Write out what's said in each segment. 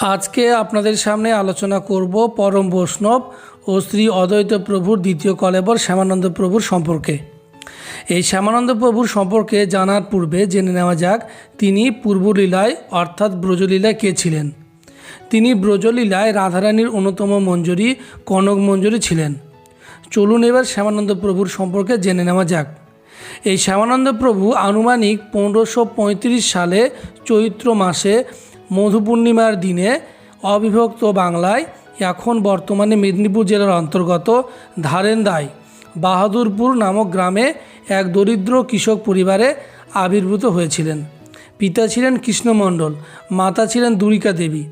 আজকে আপনাদের সামনে আলোচনা করব পরম বৈষ্ণব ও শ্রী অদ্বৈত প্রভুর দ্বিতীয় কলেবর শ্যামানন্দ প্রভুর সম্পর্কে। এই শ্যামানন্দ প্রভুর সম্পর্কে জানার পূর্বে জেনে নেওয়া যাক, তিনি পূর্বলীলায়, অর্থাৎ ব্রজলীলায় কে ছিলেন? তিনি ব্রজলীলায় রাধারানীর অন্যতম মঞ্জুরি, কনক মঞ্জুরি ছিলেন। চলুন এবার শ্যামানন্দ প্রভুর সম্পর্কে জেনে নেওয়া যাক। এই শ্যামানন্দ প্রভু আনুমানিক পনেরোশো সালে চৈত্র মাসে মধু পূর্ণিমার দিনে অবিভক্ত বাংলায় এখন বর্তমানে মেদিনীপুর জেলার অন্তর্গত ধারেন্দায় বাহাদুরপুর নামক গ্রামে এক দরিদ্র কৃষক পরিবারে আবির্ভূত হয়েছিলেন। পিতা ছিলেন কৃষ্ণমণ্ডল, মাতা ছিলেন দুরিকা দেবী।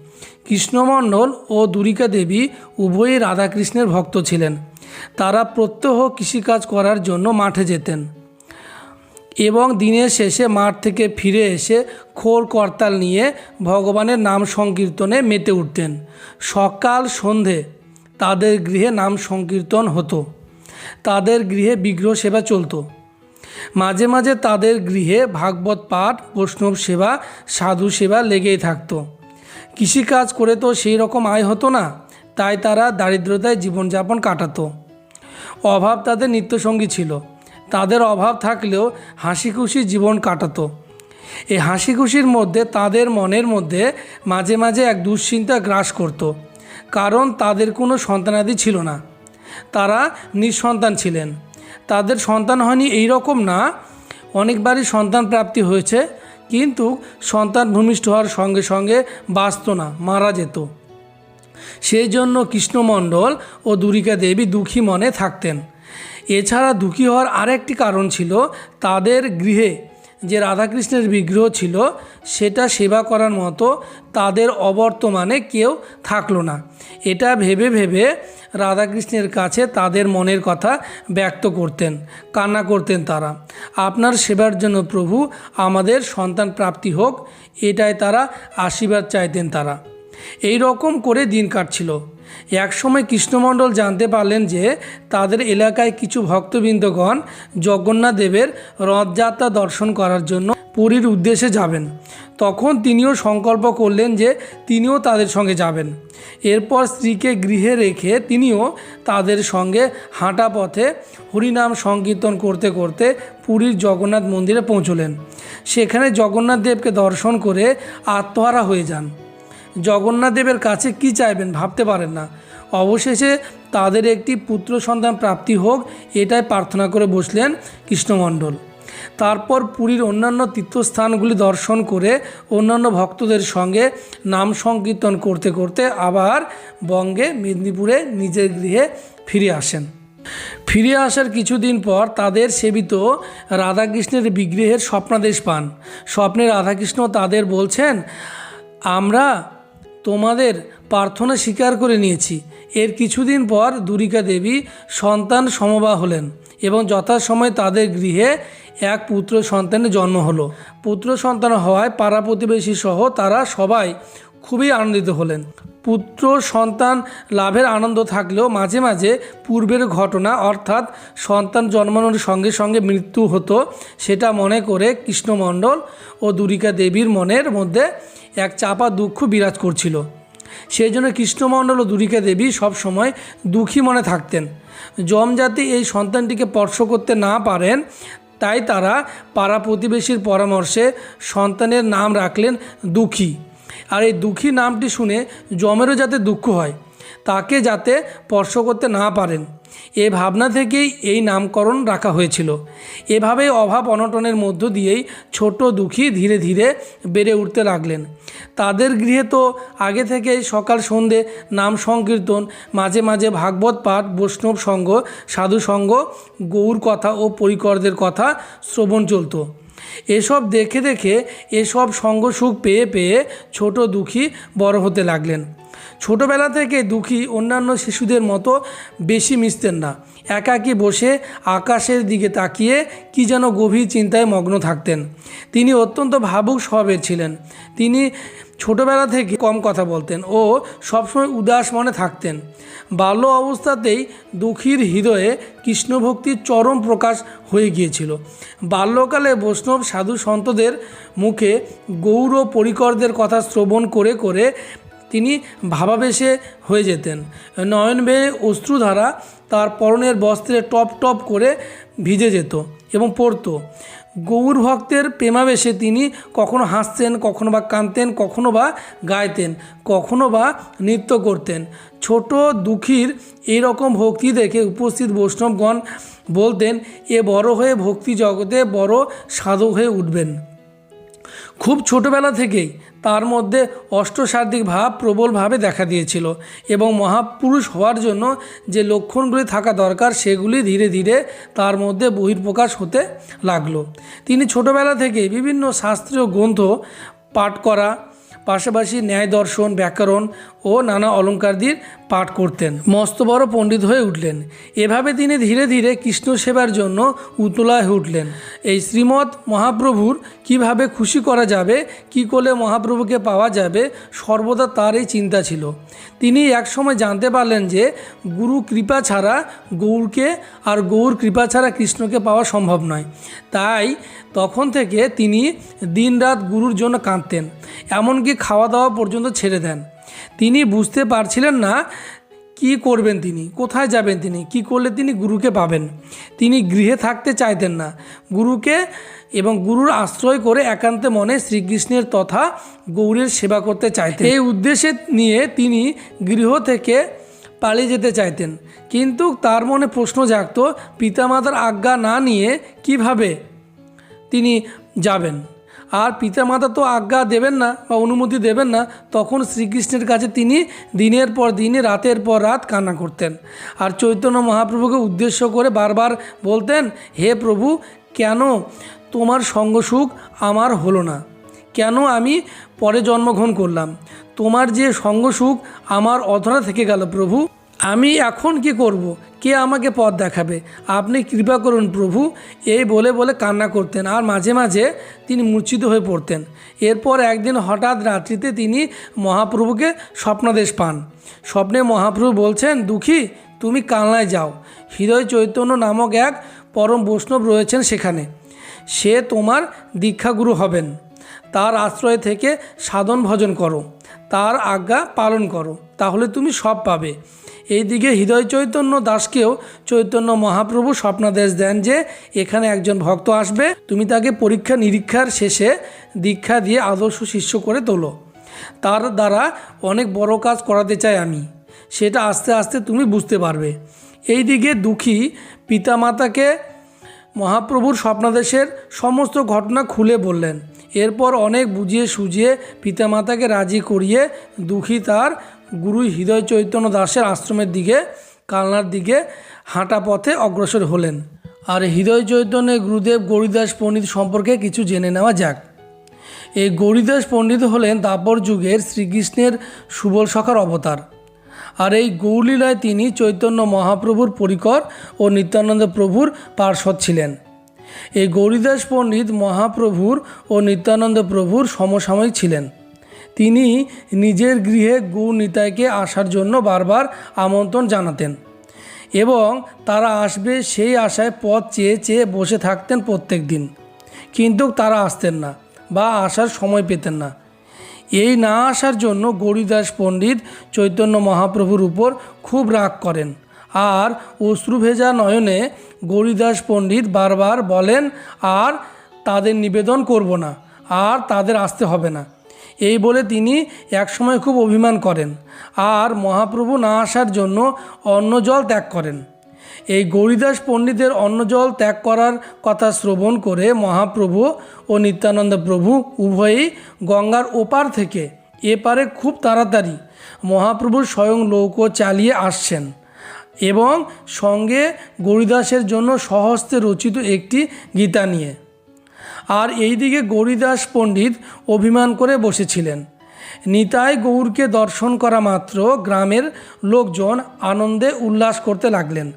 কৃষ্ণমণ্ডল ও দুরিকা দেবী উভয়ই রাধাকৃষ্ণের ভক্ত ছিলেন। তারা প্রত্যহ কৃষিকাজ করার জন্য মাঠে যেতেন। এবং দিনের শেষে মাঠ থেকে ফিরে এসে খোর করতাল নিয়ে ভগবানের নাম সংকীর্তনে মেতে উঠতেন। সকাল, সন্ধে তাদের গৃহে নাম সংকীর্তন হতো। তাদের গৃহে বিগ্রহ সেবা চলতো। মাঝে মাঝে তাদের গৃহে ভাগবত পাঠ, বৈষ্ণব সেবা, সাধু সেবা লেগেই থাকতো। কৃষিকাজ করে তো সেই রকম আয় হতো না, তাই তারা দারিদ্রতায় জীবনযাপন কাটাতো। অভাব তাদের নিত্যসঙ্গী ছিল। তাদের অভাব থাকলেও হাসি খুশি জীবন কাটাতো। এই হাসি খুশির মধ্যে তাদের মনের মধ্যে মাঝে মাঝে এক দুশ্চিন্তা গ্রাস করত, কারণ তাদের কোনো সন্তানাদি ছিল না। তারা নিঃসন্তান ছিলেন। তাদের সন্তান হয়নি এই রকম না, অনেকবারই সন্তান প্রাপ্তি হয়েছে, কিন্তু সন্তান ভূমিষ্ঠ হওয়ার সঙ্গে সঙ্গে বাঁচত না, মারা যেত। সেই জন্য কৃষ্ণমণ্ডল ও দুরিকা দেবী দুঃখী মনে থাকতেন। এছাড়া দুঃখী হওয়ার আরেকটি কারণ ছিল তাদের গৃহে যে রাধাকৃষ্ণের বিগ্রহ ছিল, সেটা সেবা করার মতো তাদের অবর্তমানে কেউ থাকল না। এটা ভেবে ভেবে রাধাকৃষ্ণের কাছে তাদের মনের কথা ব্যক্ত করতেন, কান্না করতেন তারা। আপনার সেবার জন্য প্রভু আমাদের সন্তান প্রাপ্তি হোক, এটাই তারা আশীর্বাদ চাইতেন তারা। এই রকম করে দিন কাটছিল। একসময় কৃষ্ণমণ্ডল জানতে পারলেন যে তাদের এলাকায় কিছু ভক্তবৃন্দগণ জগন্নাথ দেবের রথযাত্রা দর্শন করার জন্য পুরীর উদ্দেশ্যে যাবেন। তখন তিনিও সংকল্প করলেন যে তিনিও তাদের সঙ্গে যাবেন। এরপর স্ত্রীকে গৃহে রেখে তিনিও তাদের সঙ্গে হাঁটা পথে হরিনাম সংকীর্তন করতে করতে পুরীর জগন্নাথ মন্দিরে পৌঁছলেন। সেখানে জগন্নাথ দেবকে দর্শন করে আত্মহারা হয়ে যান। জগন্নাথ দেবের কাছে কি চাইবেন ভাবতে পারেন না। অবশেষে তাদের একটি পুত্র সন্তান প্রাপ্তি হোক, এটাই প্রার্থনা করে বসলেন কৃষ্ণমণ্ডল। তারপর পুরীর অন্যান্য তীর্থস্থানগুলি দর্শন করে অন্যান্য ভক্তদের সঙ্গে নাম সংকীর্তন করতে করতে আবার বঙ্গে মেদিনীপুরে নিজের গৃহে ফিরে আসেন। ফিরে আসার কিছুদিন পর তাদের সেবিত রাধাকৃষ্ণের বিগ্রহের স্বপ্নাদেশ পান। স্বপ্নে রাধাকৃষ্ণ তাদের বলছেন, আমরা তোমাদের প্রার্থনা স্বীকার করে নিয়েছি। এর কিছুদিন পর দুরিকা দেবী সন্তান সমবা হলেন এবং যথাসময়ে তাদের গৃহে এক পুত্র সন্তানের জন্ম হলো। পুত্র সন্তান হওয়ায় পাড়া প্রতিবেশী সহ তারা সবাই খুবই আনন্দিত হলেন। পুত্র সন্তান লাভের আনন্দ থাকলেও মাঝে মাঝে পূর্বের ঘটনা অর্থাৎ সন্তান জন্মানোর সঙ্গে সঙ্গে মৃত্যু হতো, সেটা মনে করে কৃষ্ণমণ্ডল ও দুরিকা দেবীর মনের মধ্যে এক চাপা দুঃখ বিরাজ করছিল। সেই জন্য কৃষ্ণমণ্ডল ও দুরিকা দেবী সবসময় দুঃখী মনে থাকতেন। যম যাতে এই সন্তানটিকে স্পর্শ করতে না পারেন, তাই তারা পাড়া প্রতিবেশীর পরামর্শে সন্তানের নাম রাখলেন দুঃখী। আর এই দুঃখী নামটি শুনে যমেরও যাতে দুঃখ হয়, তাকে যাতে স্পর্শ করতে না পারেন। এ ভাবনা থেকেই এই নামকরণ রাখা হয়েছিল। এভাবেই অভাব অনটনের মধ্য দিয়েই ছোট দুঃখী ধীরে ধীরে বেড়ে উঠতে লাগলেন। তাদের গৃহে তো আগে থেকেই সকাল সন্ধে নাম সংকীর্তন, মাঝে মাঝে ভাগবত পাঠ, বৈষ্ণব সঙ্গ, সাধু সঙ্গ, গৌর কথা ও পরিকরদের কথা শ্রবণ চলতো। এসব দেখে দেখে এসব সঙ্গ সুখ পেয়ে পেয়ে ছোট দুঃখী বড় হতে লাগলেন। ছোটবেলা থেকে দুঃখী অন্যান্য শিশুদের মতো বেশি মিশতেন না। একাকী বসে আকাশের দিকে তাকিয়ে কি যেন গভীর চিন্তায় মগ্ন থাকতেন। তিনি অত্যন্ত ভাবুক স্বভাবের ছিলেন। তিনি ছোটবেলা থেকে কম কথা বলতেন ও সবসময় উদাস মনে থাকতেন। বাল্য অবস্থাতেই দুঃখীর হৃদয়ে কৃষ্ণভক্তির চরম প্রকাশ হয়ে গিয়েছিল। বাল্যকালে বৈষ্ণব সাধু সন্তদের মুখে গৌর পরিকরদের কথা শ্রবণ করে করে তিনি ভাবাবেশে হয়ে যেতেন। নয়ন বেয়ে অশ্রুধারা তার পরনের বস্ত্রে টপ টপ করে ভিজে যেত এবং পড়তো। গৌর ভক্তের প্রেমাবেশে তিনি কখনো হাসতেন, কখনো বা কাঁদতেন, কখনো বা গাইতেন, কখনো বা নৃত্য করতেন। ছোট দুঃখীর এই রকম ভক্তি দেখে উপস্থিত বৈষ্ণবগণ বলতেন, এ বড় হয়ে ভক্তি জগতে বড় সাধক হয়ে উঠবেন। খুব ছোটবেলা থেকেই তার মধ্যে অষ্টসার্ধিক ভাব প্রবলভাবে দেখা দিয়েছিল এবং মহাপুরুষ হওয়ার জন্য যে লক্ষণগুলি থাকা দরকার সেগুলি ধীরে ধীরে তার মধ্যে বহির্প্রকাশ হতে লাগল। তিনি ছোটবেলা থেকে বিভিন্ন শাস্ত্রীয় গ্রন্থ পাঠ করা, পাশাপাশি ন্যায় দর্শন, ব্যাকরণ ও নানা অলঙ্কারদির পাঠ করতেন। মস্ত বড় পণ্ডিত হয়ে উঠলেন। এভাবে তিনি ধীরে ধীরে কৃষ্ণ সেবার জন্য উতলা হয়ে উঠলেন। এই শ্রীমৎ মহাপ্রভুর কীভাবে খুশি করা যাবে, কি করলে মহাপ্রভুকে পাওয়া যাবে, সর্বদা তার এই চিন্তা ছিল। তিনি একসময় জানতে পারলেন যে, গুরু কৃপা ছাড়া গৌরকে আর গৌর কৃপা ছাড়া কৃষ্ণকে পাওয়া সম্ভব নয়। তাই তখন থেকে তিনি দিনরাত গুরুর জন্য কাঁদতেন। এমনকি খাওয়া দাওয়া পর্যন্ত ছেড়ে দেন। তিনি বুঝতে পারছিলেন না কি করবেন তিনি, কোথায় যাবেন তিনি, কি করলে তিনি গুরুকে পাবেন। তিনি গৃহে থাকতে চাইতেন না। গুরুকে এবং গুরুর আশ্রয় করে একান্তে মনে শ্রীকৃষ্ণের তথা গৌরের সেবা করতে চাইতেন। এই উদ্দেশ্যে নিয়ে তিনি গৃহ থেকে পালিয়ে যেতে চাইতেন। কিন্তু তার মনে প্রশ্ন জাগত, পিতামাতার আজ্ঞা না নিয়ে কীভাবে তিনি যাবেন? আর পিতামাতা তো আজ্ঞা দেবেন না বা অনুমতি দেবেন না, তখন শ্রীকৃষ্ণের কাছে তিনি দিনের পর দিনে, রাতের পর রাত কান্না করতেন। আর চৈতন্য মহাপ্রভুকে উদ্দেশ্য করে বারবার বলতেন, হে প্রভু, কেন তোমার সঙ্গসুখ আমার হলো না? কেন আমি পরে জন্মগ্রহণ করলাম? তোমার যে সঙ্গসুখ আমার অধরা থেকে গেল প্রভু। আমি এখন কি করব? কে আমাকে পথ দেখাবে? আপনি কৃপা করুন প্রভু, এই বলে বলে কান্না করতেন আর মাঝে মাঝে তিনি মূর্ছিত হয়ে পড়তেন। এরপর একদিন হঠাৎ রাত্রিতে তিনি মহাপ্রভুকে স্বপ্নাদেশ পান। স্বপ্নে মহাপ্রভু বলছেন, দুঃখী, তুমি কালনায় যাও। হৃদয় চৈতন্য নামক এক পরম বৈষ্ণব রয়েছেন সেখানে। সে তোমার দীক্ষাগুরু হবেন। তার আশ্রয় থেকে সাধন ভজন করো। তার আজ্ঞা পালন করো। তাহলে তুমি সব পাবে। এইদিকে হৃদয় চৈতন্য দাসকেও চৈতন্য মহাপ্রভু স্বপ্নাদেশ দেন যে এখানে একজন ভক্ত আসবে, তুমি তাকে পরীক্ষা নিরীক্ষার শেষে দীক্ষা দিয়ে আদর্শ শিষ্য করে তোলো। তার দ্বারা অনেক বড় কাজ করাতে চাই আমি, সেটা আস্তে আস্তে তুমি বুঝতে পারবে। এইদিকে দুঃখী পিতামাতাকে মহাপ্রভুর স্বপ্নাদেশের সমস্ত ঘটনা খুলে বললেন। এরপর অনেক বুঝিয়ে সুঝিয়ে পিতামাতাকে রাজি করিয়ে দুঃখী তার গুরু হৃদয় চৈতন্য দাসের আশ্রমের দিকে, কালনার দিকে হাঁটা পথে অগ্রসর হলেন। আর হৃদয় চৈতন্যের গুরুদেব গৌরীদাস পণ্ডিত সম্পর্কে কিছু জেনে নেওয়া যাক। এই গৌরীদাস পণ্ডিত হলেন দাপর যুগের শ্রীকৃষ্ণের সুবল সখার অবতার। আর এই গৌরলীলায় তিনি চৈতন্য মহাপ্রভুর পরিকর ও নিত্যানন্দ প্রভুর পার্শ্বদ ছিলেন। এই গৌরীদাস পণ্ডিত মহাপ্রভুর ও নিত্যানন্দ প্রভুর সমসাময়িক ছিলেন। তিনি নিজের গৃহে গৌর নিতাইকে আসার জন্য বারবার আমন্ত্রণ জানাতেন এবং তারা আসবে সেই আশায় পথ চেয়ে চেয়ে বসে থাকতেন প্রত্যেক দিন। কিন্তু তারা আসতেন না বা আসার সময় পেতেন না। এই না আসার জন্য গৌরীদাস পণ্ডিত চৈতন্য মহাপ্রভুর উপর খুব রাগ করেন আর অশ্রুভেজা নয়নে গৌরীদাস পণ্ডিত বারবার বলেন, আর তাদের নিবেদন করব না, আর তাদের আসতে হবে না। এই বলে তিনি একসময় খুব অভিমান করেন আর মহাপ্রভু না আসার জন্য অন্ন জল ত্যাগ করেন। এই গৌরীদাস পণ্ডিতের অন্ন জল ত্যাগ করার কথা শ্রবণ করে মহাপ্রভু ও নিত্যানন্দ প্রভু উভয়ই গঙ্গার ওপার থেকে এপারে খুব তাড়াতাড়ি মহাপ্রভু স্বয়ং নৌকো চালিয়ে আসছেন এবং সঙ্গে গৌরীদাসের জন্য সহস্তে রচিত একটি গীতা নিয়ে। আর এইদিকে গৌরীদাস পণ্ডিত অভিমান করে বসেছিলেন। নিতাই গৌরকে দর্শন করা মাত্র গ্রামের লোকজন আনন্দে উল্লাস করতে লাগলেন।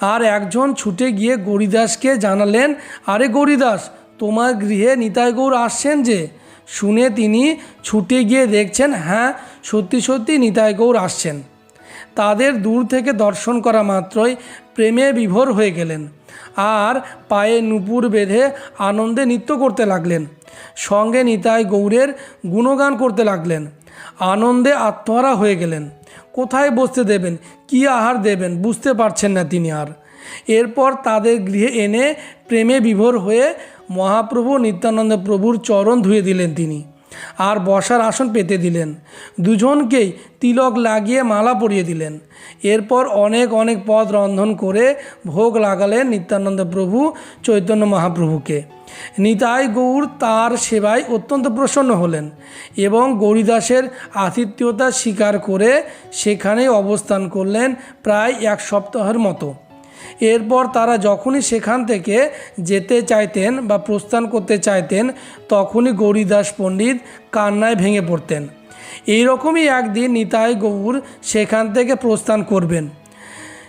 আর একজন ছুটে গিয়ে গৌরীদাসকে জানালেন, আরে গৌরীদাস, তোমার গৃহে নিতাই গৌর আসছেন যে? শুনে তিনি ছুটে গিয়ে দেখছেন হ্যাঁ সত্যি সত্যি নিতাই গৌর আসছেন। তাদের দূর থেকে দর্শন করা মাত্রই প্রেমে বিভোর হয়ে গেলেন। আর পায়ে নুপুর বেঁধে আনন্দে নৃত্য করতে লাগলেন। সঙ্গে নিতাই গৌরের গুণগান করতে লাগলেন। আনন্দে আত্মহারা হয়ে গেলেন। কোথায় বসতে দেবেন? কী আহার দেবেন? বুঝতে পারছেন না তিনি আর। এরপর তাদের গৃহে এনে প্রেমে বিভোর হয়ে মহাপ্রভু নিত্যানন্দ প্রভুর চরণ ধুয়ে দিলেন তিনি। আর বসার আসন পেতে দিলেন। দুজনকেই তিলক লাগিয়ে মালা পরিয়ে দিলেন। এরপর অনেক অনেক পদ রন্ধন করে ভোগ লাগালেন নিত্যানন্দ প্রভু চৈতন্য মহাপ্রভুকে। নিতাই গৌর তার সেবায় অত্যন্ত প্রসন্ন হলেন এবং গৌরীদাসের আতিথ্যতা স্বীকার করে সেখানেই অবস্থান করলেন প্রায় এক সপ্তাহের মতো। এরপর তারা যখনই সেখান থেকে যেতে চাইতেন বা প্রস্থান করতে চাইতেন, তখনই গৌরীদাস পণ্ডিত কান্নায় ভেঙে পড়তেন। এইরকমই একদিন নিতাই গৌর সেখান থেকে প্রস্থান করবেন।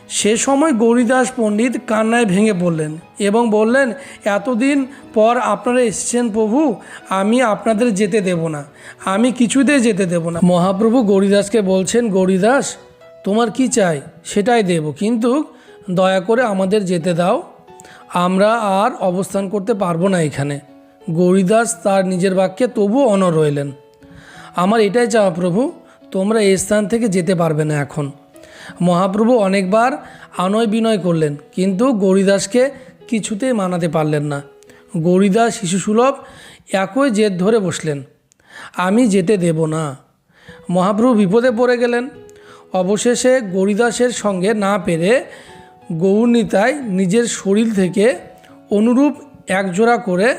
সে সময় গৌরীদাস পণ্ডিত কান্নায় ভেঙে পড়লেন এবং বললেন, এতদিন পর আপনারা এসেছেন প্রভু, আমি আপনাদের যেতে দেব না, আমি কিছুতেই যেতে দেব না। মহাপ্রভু গৌরীদাসকে বলছেন, গৌরীদাস, তোমার কি চাই? সেটাই দেব। কিন্তু দয়া করে আমাদের যেতে দাও। আমরা আর অবস্থান করতে পারব না এখানে। গৌরীদাস তার নিজের বাক্যে তবুও অনর রইলেন। আমার এটাই চাওয়া প্রভু, তোমরা এই স্থান থেকে যেতে পারবে না এখন। মহাপ্রভু অনেকবার আনয় বিনয় করলেন, কিন্তু গৌরীদাসকে কিছুতেই মানাতে পারলেন না। গৌরীদাস শিশুসুলভ একই জেদ ধরে বসলেন, আমি যেতে দেব না। মহাপ্রভু বিপদে পড়ে গেলেন। অবশেষে গৌরীদাসের সঙ্গে না পেরে গৌরনীতায় নিজের শরীর থেকে অনুরূপ একজোড়া করে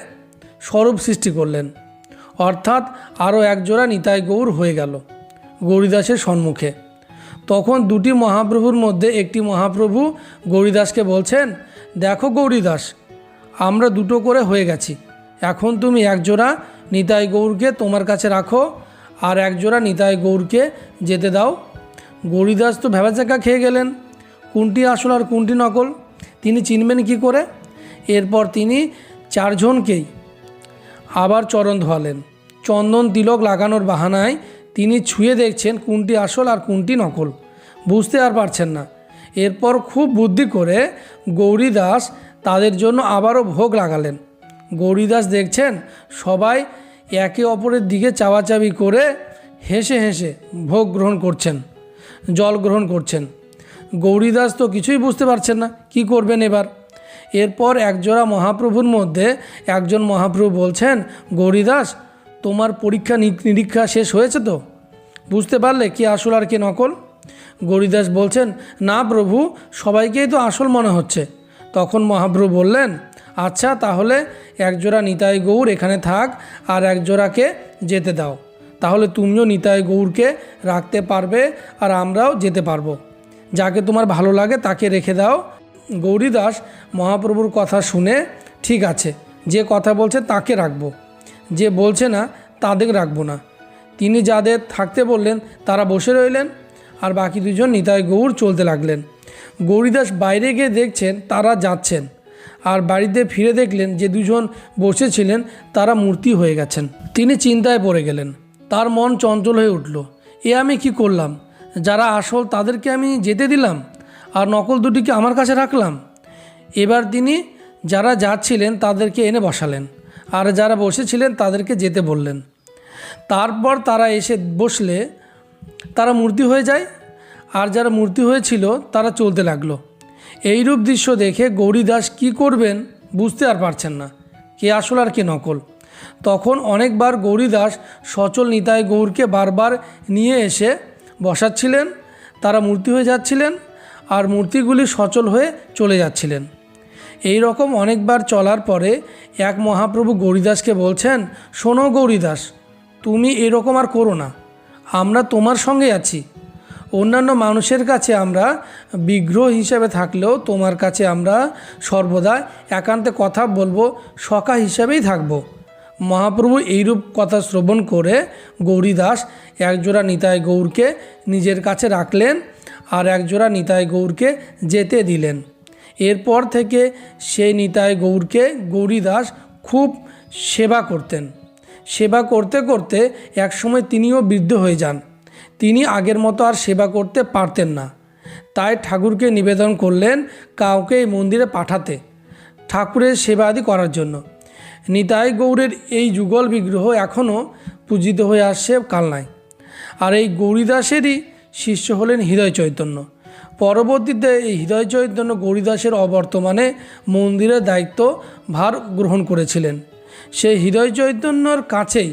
স্বরূপ সৃষ্টি করলেন। অর্থাৎ আরও একজোড়া নিতাই গৌর হয়ে গেল গৌরীদাসের সম্মুখে। তখন দুটি মহাপ্রভুর মধ্যে একটি মহাপ্রভু গৌরীদাসকে বলছেন, দেখো গৌরীদাস, আমরা দুটো করে হয়ে গেছি। এখন তুমি একজোড়া নিতাই গৌরকে তোমার কাছে রাখো আর একজোড়া নিতাই গৌরকে যেতে দাও। গৌরীদাস তো ভেবাচাকা খেয়ে গেলেন। কোনটি আসল আর কোনটি নকল। তিনি চিনবেন কি করে? এরপর তিনি চারজনকেই আবার চরণ ধোয়ালেন। চন্দন তিলক লাগানোর বাহানায় তিনি ছুঁয়ে দেখছেন কোনটি আসল আর কোনটি নকল। বুঝতে আর পারছেন না। এরপর খুব বুদ্ধি করে গৌরীদাস তাদের জন্য আবারও ভোগ লাগালেন। গৌরীদাস দেখছেন সবাই একে অপরের দিকে চাওয়াচাবি করে হেসে হেসে ভোগ গ্রহণ করছেন, জল গ্রহণ করছেন। গৌরীদাস তো কিছুই বুঝতে পারছেন না, কি করবেন এবার? এরপর একজোড়া মহাপ্রভুর মধ্যে একজন মহাপ্রভু বলছেন, গৌরীদাস, তোমার পরীক্ষা নিরীক্ষা শেষ হয়েছে তো? বুঝতে পারলে কি আসল আর কি নকল? গৌরীদাস বলছেন, না প্রভু, সবাইকেই তো আসল মনে হচ্ছে। তখন মহাপ্রভু বললেন আচ্ছা তাহলে একজোড়া নিতাই গৌর এখানে থাক আর একজোড়াকে যেতে দাও। তাহলে তুমিও নিতাই গৌরকে রাখতে পারবে আর আমরাও যেতে পারব। যাকে তোমার ভালো লাগে তাকে রেখে দাও। গৌরীদাস মহাপ্রভুর কথা শুনে, ঠিক আছে, যে কথা বলছে তাকে রাখব। যে বলছে না, তাদের রাখব না। তিনি যাদের থাকতে বললেন, তারা বসে রইলেন, আর বাকি দুজন নিতাই গৌর চলতে লাগলেন। গৌরীদাস বাইরে গিয়ে দেখছেন, তারা যাচ্ছেন, আর বাড়িতে ফিরে দেখলেন যে দুজন বসেছিলেন, তারা মূর্তি হয়ে গেছেন। তিনি চিন্তায় পড়ে গেলেন। তার মন চঞ্চল হয়ে উঠল, এ আমি কি করলাম? যারা আসল তাদেরকে আমি যেতে দিলাম আর নকল দুটিকে আমার কাছে রাখলাম। এবার তিনি যারা যাচ্ছিলেন তাদেরকে এনে বসালেন আর যারা বসেছিলেন তাদেরকে যেতে বললেন। তারপর তারা এসে বসলে তারা মূর্তি হয়ে যায় আর যারা মূর্তি হয়েছিল তারা চলতে লাগল। এইরূপ দৃশ্য দেখে গৌরীদাস কি করবেন বুঝতে আর পারছেন না, কে আসল আর কে নকল। তখন অনেকবার গৌরীদাস সচল নিতাই গৌরকে বারবার নিয়ে এসে বসাচ্ছিলেন, তারা মূর্তি হয়ে যাচ্ছিলেন আর মূর্তিগুলি সচল হয়ে চলে যাচ্ছিলেন। এই রকম অনেকবার চলার পরে এক মহাপ্রভু গৌরীদাসকে বলছেন, শোনো গৌরীদাস, তুমি এরকম আর করো না। আমরা তোমার সঙ্গে আছি। অন্যান্য মানুষের কাছে আমরা বিগ্রহ হিসেবে থাকলেও তোমার কাছে আমরা সর্বদা একান্তে কথা বলব, সখা হিসাবেই থাকব। মহাপ্রভু এইরূপ কথা শ্রবণ করে গৌরীদাস একজোড়া নিতাই গৌরকে নিজের কাছে রাখলেন আর একজোড়া নিতাই গৌরকে যেতে দিলেন। এরপর থেকে সেই নিতাই গৌরকে গৌরীদাস খুব সেবা করতেন। সেবা করতে করতে একসময় তিনিও বৃদ্ধ হয়ে যান। তিনি আগের মতো আর সেবা করতে পারতেন না। তাই ঠাকুরকে নিবেদন করলেন কাউকে এই মন্দিরে পাঠাতে, ঠাকুরের সেবা আদি করার জন্য। নিতাই গৌরের এই যুগল বিগ্রহ এখনও পূজিত হয়ে আসছে কালনায়। আর এই গৌরীদাসেরই শিষ্য হলেন হৃদয় চৈতন্য। পরবর্তীতে এই হৃদয় চৈতন্য গৌরীদাসের অবর্তমানে মন্দিরের দায়িত্ব ভার গ্রহণ করেছিলেন। সেই হৃদয় চৈতন্যর কাছেই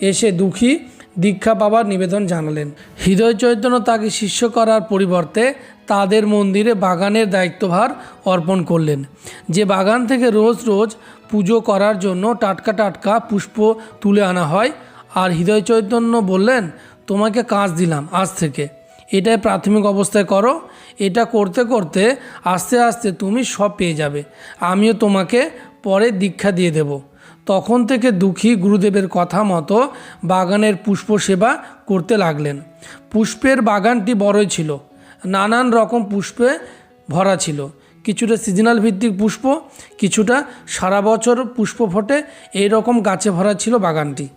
এসে দুঃখী দীক্ষা পাবার নিবেদন জানালেন। হৃদয় চৈতন্য তাকে শিষ্য করার পরিবর্তে তাদের মন্দিরে বাগানের দায়িত্বভার অর্পণ করলেন। যে বাগান থেকে রোজ রোজ পুজো করার জন্য টাটকা টাটকা পুষ্প তুলে আনা হয়, আর হৃদয় চৈতন্য বললেন, তোমাকে কাজ দিলাম আজ থেকে। এটাই প্রাথমিক অবস্থায় করো। এটা করতে করতে আস্তে আস্তে তুমি সব পেয়ে যাবে। আমিও তোমাকে পরে দীক্ষা দিয়ে দেব। তখন থেকে দুঃখী গুরুদেবের কথা মতো বাগানের পুষ্প সেবা করতে লাগলেন। পুষ্পের বাগানটি বড়ই ছিল। নানান রকম পুষ্পে ভরা ছিল। কিছুটা সিজনাল ভিত্তিক পুষ্প, কিছুটা সারা বছর পুষ্প ফোটে এই রকম গাছে ভরা ছিল বাগানটি।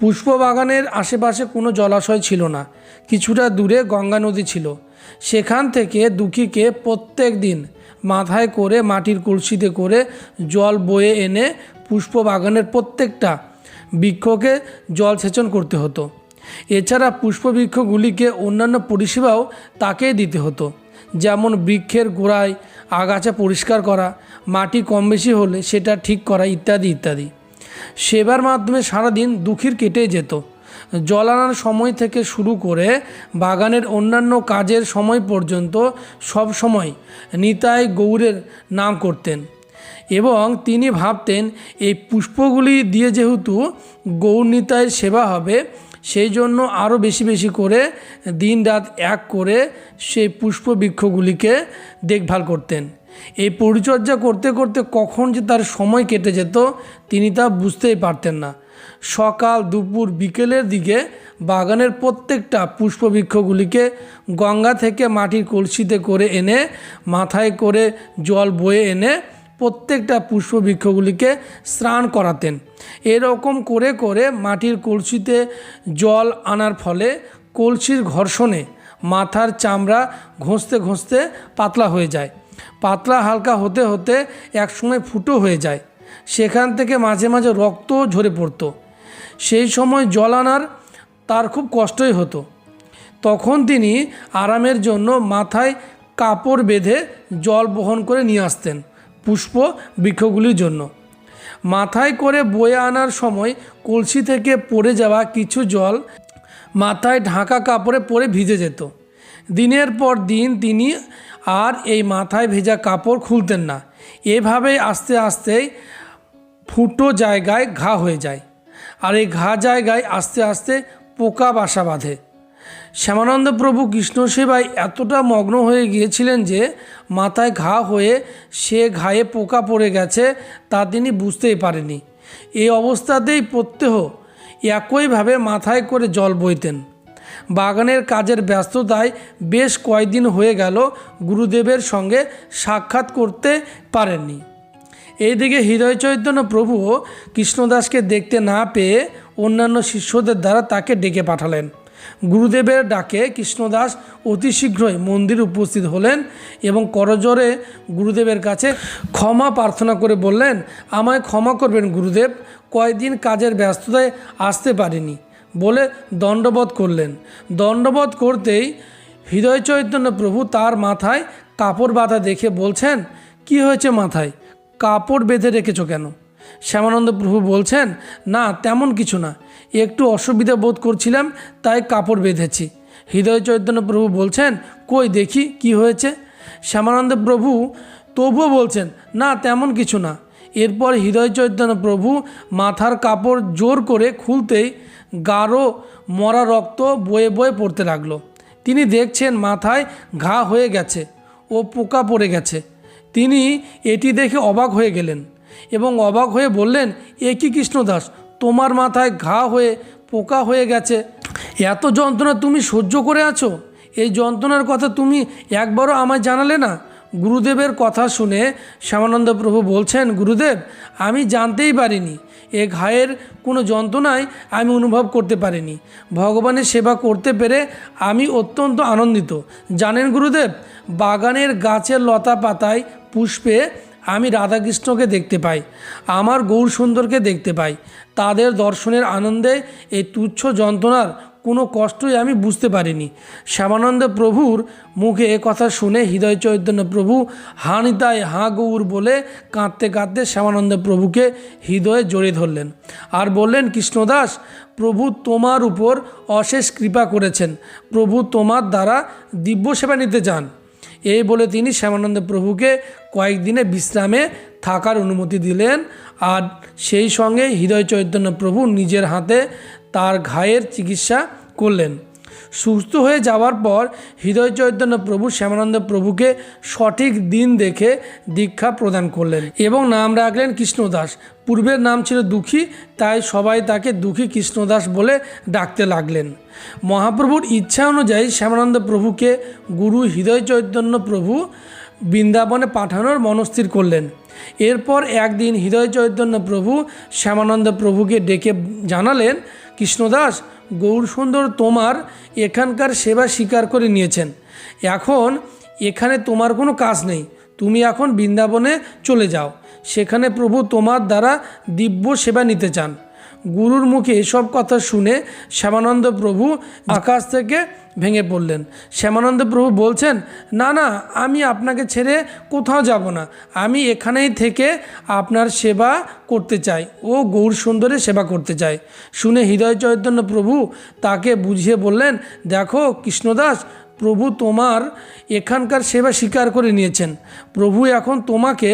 পুষ্প বাগানের আশেপাশে কোনো জলাশয় ছিল না। কিছুটা দূরে গঙ্গা নদী ছিল। সেখান থেকে দুঃখীকে প্রত্যেক দিন মাথায় করে, মাটির কলসিতে করে জল বয়ে এনে পুষ্প বাগানের প্রত্যেকটা বৃক্ষকে জল সেচন করতে হতো। এছাড়া পুষ্পবৃক্ষগুলিকে অন্যান্য পরিষেবাও তাকেই দিতে হতো। যেমন বৃক্ষের গোড়ায় আগাছা পরিষ্কার করা, মাটি কম বেশি হলে সেটা ঠিক করা ইত্যাদি ইত্যাদি। সেবার মাধ্যমে সারাদিন দুঃখীর কেটে যেত। জল আনার সময় থেকে শুরু করে বাগানের অন্যান্য কাজের সময় পর্যন্ত সব সময় নিতাই গৌরের নাম করতেন। এবং তিনি ভাবতেন, এই পুষ্পগুলি দিয়ে যেহেতু গৌর নিতাইয়ের সেবা হবে, সেই জন্য আরও বেশি বেশি করে দিন রাত এক করে সেই পুষ্প বৃক্ষগুলিকে দেখভাল করতেন। এই পরিচর্যা করতে করতে কখন যে তার সময় কেটে যেত তিনি তা বুঝতেই পারতেন না। সকাল দুপুর বিকেলের দিকে বাগানের প্রত্যেকটা পুষ্পবৃক্ষগুলিকে গঙ্গা থেকে মাটির কলসিতে করে এনে, মাথায় করে জল বয়ে এনে প্রত্যেকটা পুষ্পবৃক্ষগুলিকে স্নান করাতেন। এরকম করে করে মাটির কলসিতে জল আনার ফলে কলসির ঘর্ষণে মাথার চামড়া ঘষতে ঘষতে পাতলা হয়ে যায়। পাতলা হালকা হতে হতে একসময় ফুটো হয়ে যায়। সেখান থেকে মাঝে মাঝে রক্ত ঝরে পড়তো। সেই সময় জল আনার তার খুব কষ্টই হতো। তখন তিনি আরামের জন্য মাথায় কাপড় বেঁধে জল বহন করে নিয়ে আসতেন পুষ্প বৃক্ষগুলির জন্য। মাথায় করে বয়ে আনার সময় কলসি থেকে পড়ে যাওয়া কিছু জল মাথায় ঢাকা কাপড়ে পরে ভিজে যেত। দিনের পর দিন তিনি আর এই মাথায় ভেজা কাপড় খুলতেন না। এভাবেই আস্তে আস্তেই ফুটো জায়গায় ঘা হয়ে যায় আর এই ঘা জায়গায় আস্তে আস্তে পোকা বাসা বাঁধে। শ্যামানন্দ প্রভু কৃষ্ণ সেবায় এতটা মগ্ন হয়ে গিয়েছিলেন যে মাথায় ঘা হয়ে সে ঘায়ে পোকা পড়ে গেছে তা তিনি বুঝতেই পারেনি এই অবস্থাতেই প্রত্যহ একইভাবে মাথায় করে জল বইতেন। বাগানের কাজের ব্যস্ততায় বেশ কয়েকদিন হয়ে গেল গুরুদেবের সঙ্গে সাক্ষাৎ করতে পারেননি। এইদিকে হৃদয় চৈতন্য প্রভুও কৃষ্ণদাসকে দেখতে না পেয়ে অন্যান্য শিষ্যদের দ্বারা তাকে ডেকে পাঠালেন। গুরুদেবের ডাকে কৃষ্ণদাস অতি শীঘ্রই মন্দিরে উপস্থিত হলেন এবং করজোরে গুরুদেবের কাছে ক্ষমা প্রার্থনা করে বললেন, আমায় ক্ষমা করবেন গুরুদেব কয়েকদিন কাজের ব্যস্ততায় আসতে পারিনি। বলে দণ্ডবোধ করলেন। দণ্ডবোধ করতেই হৃদয় চৈতন্য প্রভু তার মাথায় কাপড় বাঁধা দেখে বলছেন, কি হয়েছে মাথায়? কাপড় বেঁধে রেখেছো কেন? শ্যামানন্দ প্রভু বলছেন, না, তেমন কিছু না। একটু অসুবিধা বোধ করছিলাম, তাই কাপড় বেঁধেছি। হৃদয় চৈতন্য প্রভু বলছেন, কই দেখি কি হয়েছে? শ্যামানন্দ প্রভু তবুও বলছেন, না, তেমন কিছু না। এরপর হৃদয় চৈতন্য প্রভু মাথার কাপড় জোর করে খুলতেই গাঢ় মরা রক্ত বয়ে বয়ে পড়তে লাগল। তিনি দেখছেন মাথায় ঘা হয়ে গেছে ও পোকা পড়ে গেছে। তিনি এটি দেখে অবাক হয়ে গেলেন এবং অবাক হয়ে বললেন, এ কি কৃষ্ণদাস? তোমার মাথায় ঘা হয়ে পোকা হয়ে গেছে। এত যন্ত্রণা তুমি সহ্য করে আছো? এই যন্ত্রণার কথা তুমি একবারও আমায় জানালে না? গুরুদেবের কথা শুনে শ্যামানন্দ প্রভু বলছেন, গুরুদেব, আমি জানতেই পারিনি। এ ঘায়ের কোনো যন্ত্রণায় আমি অনুভব করতে পারিনি। ভগবানের সেবা করতে পেরে আমি অত্যন্ত আনন্দিত। জানেন গুরুদেব, বাগানের গাছের লতা পাতায় পুষ্পে আমি রাধাকৃষ্ণকে দেখতে পাই, আমার গৌর সুন্দরকে দেখতে পাই। তাদের দর্শনের আনন্দে এই তুচ্ছ যন্ত্রণার কোনো কষ্টই আমি বুঝতে পারিনি। শ্যামানন্দ প্রভুর মুখে এ কথা শুনে হৃদয় চৈতন্য প্রভু হানিতায় হাঁ গৌর বলে কাঁদতে কাঁদতে শ্যামানন্দ প্রভুকে হৃদয়ে জড়িয়ে ধরলেন আর বললেন, কৃষ্ণদাস, প্রভু তোমার উপর অশেষ কৃপা করেছেন। প্রভু তোমার দ্বারা দিব্য সেবা নিতে চান। এই বলে তিনি শ্যামানন্দ প্রভুকে কয়েকদিনে বিশ্রামে থাকার অনুমতি দিলেন আর সেই সঙ্গে হৃদয় চৈতন্য প্রভু নিজের হাতে তার ঘায়ের চিকিৎসা করলেন। সুস্থ হয়ে যাওয়ার পর হৃদয় চৈতন্য প্রভু শ্যামানন্দ প্রভুকে সঠিক দিন দেখে দীক্ষা প্রদান করলেন এবং নাম রাখলেন কৃষ্ণদাস। পূর্বের নাম ছিল দুঃখী, তাই সবাই তাকে দুঃখী কৃষ্ণদাস বলে ডাকতে লাগলেন। মহাপ্রভুর ইচ্ছা অনুযায়ী শ্যামানন্দ প্রভুকে গুরু হৃদয় চৈতন্য প্রভু বৃন্দাবনে পাঠানোর মনস্থির করলেন। এরপর একদিন হৃদয় চৈতন্য প্রভু শ্যামানন্দ প্রভুকে ডেকে জানালেন, কৃষ্ণদাস গৌর সুন্দর তোমার এখানকার সেবা স্বীকার করে নিয়েছেন। এখন এখানে তোমার কোনো কাজ নেই। তুমি এখন বৃন্দাবনে চলে যাও। সেখানে প্রভু তোমার দ্বারা দিব্য সেবা নিতে চান। গুরুর মুখে এসব কথা শুনে শ্যামানন্দ প্রভু আকাশ থেকে ভেঙে পড়লেন। শ্যামানন্দ প্রভু বলছেন, না না, আমি আপনাকে ছেড়ে কোথাও যাব না। আমি এখানেই থেকে আপনার সেবা করতে চাই। ও গৌর সুন্দরের সেবা করতে চাই শুনে হৃদয় চৈতন্য প্রভু তাকে বুঝিয়ে বললেন, দেখো কৃষ্ণদাস প্রভু তোমার এখানকার সেবা স্বীকার করে নিয়েছেন। প্রভু এখন তোমাকে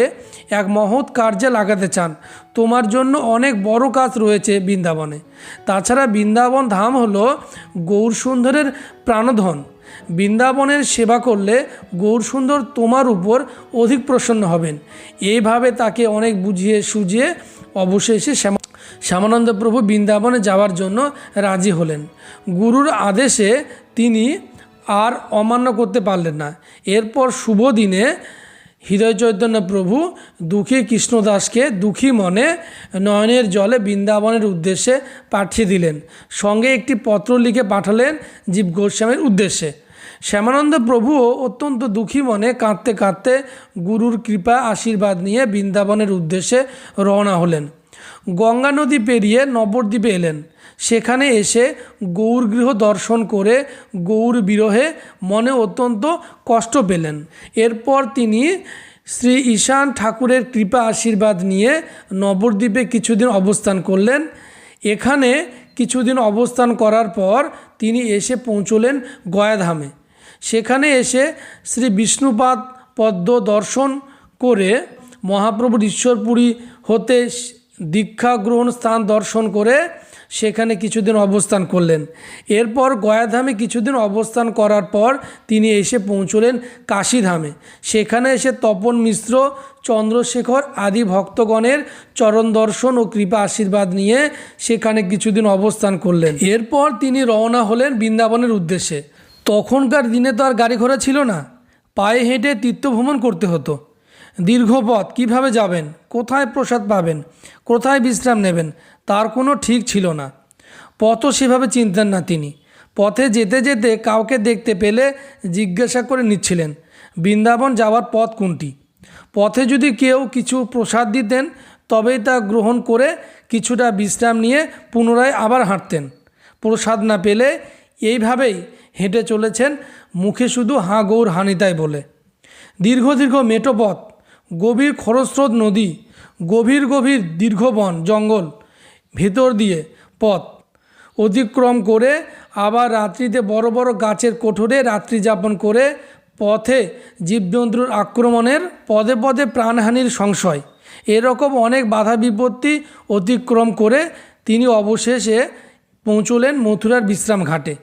এক মহৎ কার্যে লাগাতে চান। তোমার জন্য অনেক বড় কাজ রয়েছে বৃন্দাবনে। তাছাড়া বৃন্দাবন ধাম হলো গৌর সুন্দরের প্রাণধন। বৃন্দাবনের সেবা করলে গৌর সুন্দর তোমার উপর অধিক প্রসন্ন হবেন। এইভাবে তাকে অনেক বুঝিয়ে সুঝিয়ে অবশেষে শ্যামা, শ্যামানন্দ প্রভু বৃন্দাবনে যাওয়ার জন্য রাজি হলেন। গুরুর আদেশে তিনি আর অমান্য করতে পারলেন না। এরপর শুভ দিনে হৃদয় চৈতন্য প্রভু দুঃখী কৃষ্ণদাসকে দুঃখী মনে নয়নের জলে বৃন্দাবনের উদ্দেশ্যে পাঠিয়ে দিলেন। সঙ্গে একটি পত্র লিখে পাঠালেন জীব গোস্বামীর উদ্দেশ্যে। শ্যামানন্দ প্রভুও অত্যন্ত দুঃখী মনে কাঁদতে কাঁদতে গুরুর কৃপা আশীর্বাদ নিয়ে বৃন্দাবনের উদ্দেশ্যে রওনা হলেন। গঙ্গা নদী পেরিয়ে নবদ্বীপে এলেন। সেখানে এসে গৌরগৃহ দর্শন করে গৌর বিরহে মনে অত্যন্ত কষ্ট পেলেন। এরপর তিনি শ্রী ঈশান ঠাকুরের কৃপা আশীর্বাদ নিয়ে নবদ্বীপে কিছুদিন অবস্থান করলেন। এখানে কিছুদিন অবস্থান করার পর তিনি এসে পৌঁছলেন গয়াধামে। সেখানে এসে শ্রী বিষ্ণুপাদ পদ্ম দর্শন করে মহাপ্রভুর ঈশ্বরপুরী হতে দীক্ষা গ্রহণ স্থান দর্শন করে সেখানে কিছুদিন অবস্থান করলেন। এরপর গয়াধামে কিছুদিন অবস্থান করার পর তিনি এসে পৌঁছলেন কাশীধামে। সেখানে এসে তপন মিশ্র, চন্দ্রশেখর আদি ভক্তগণের চরণ দর্শন ও কৃপা আশীর্বাদ নিয়ে সেখানে কিছুদিন অবস্থান করলেন। এরপর তিনি রওনা হলেন বৃন্দাবনের উদ্দেশ্যে। তখনকার দিনে তো আর গাড়ি ঘোড়া ছিল না। পায়ে হেঁটে তীর্থভ্রমণ করতে হতো। দীর্ঘ পথ, কীভাবে যাবেন? কোথায় প্রসাদ পাবেন? কোথায় বিশ্রাম নেবেন? তার কোনো ঠিক ছিল না। পথও সেভাবে চিনতেন না তিনি। পথে যেতে যেতে কাউকে দেখতে পেলে জিজ্ঞাসা করে নিচ্ছিলেন, বৃন্দাবন যাওয়ার পথ কোনটি? পথে যদি কেউ কিছু প্রসাদ দিতেন, তবেই তা গ্রহণ করে কিছুটা বিশ্রাম নিয়ে পুনরায় আবার হাঁটতেন। প্রসাদ না পেলে এইভাবেই হেঁটে চলেছেন, মুখে শুধু হাঁ গৌর হানিতাই বলে। দীর্ঘ দীর্ঘ মেটো পথ, গভীর খরস্রোত নদী, গভীর গভীর দীর্ঘ বন জঙ্গল ভেতর দিয়ে পথ অতিক্রম করে আবার রাত্রিতে বড় বড় গাছের কোঠরে রাত্রি যাপন করে পথে জীবজন্তুর আক্রমণের পদে পদে প্রাণহানির সংশয়। এরকম অনেক বাধা বিপত্তি অতিক্রম করে তিনি অবশেষে পৌঁছলেন মথুরার বিশ্রাম ঘাটে